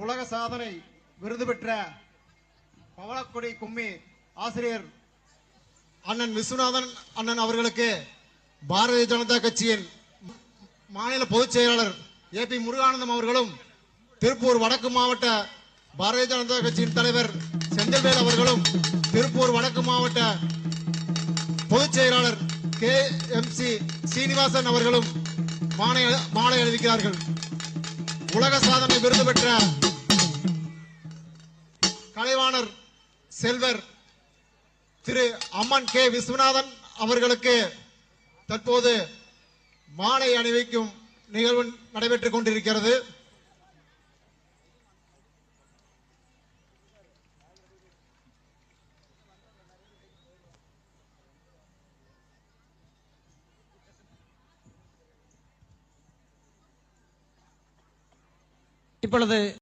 உலக சாதனை விருது பெற்ற பவளக்குடி கும்மி ஆசிரியர் அண்ணன் விஸ்வநாதன் அண்ணன் அவர்களுக்கு பாரதிய ஜனதா கட்சியின் மாநில பொதுச் செயலாளர் ஏ பி முருகானந்தம் அவர்களும் திருப்பூர் வடக்கு மாவட்ட பாரதிய ஜனதா கட்சியின் தலைவர் செந்தில்வேல் அவர்களும் திருப்பூர் வடக்கு மாவட்ட பொதுச் செயலாளர் கே எம் சி சீனிவாசன் அவர்களும் மாலை மாலை அணிவிக்கிறார்கள். உலக சாதனை விருது பெற்ற கலைவாணர் செல்வர் திரு அம்மன் கே விஸ்வநாதன் அவர்களுக்கு தற்போது மாலை அணிவிக்கும் நிகழ்வு நடைபெற்றுக் கொண்டிருக்கிறது. இப்பொழுது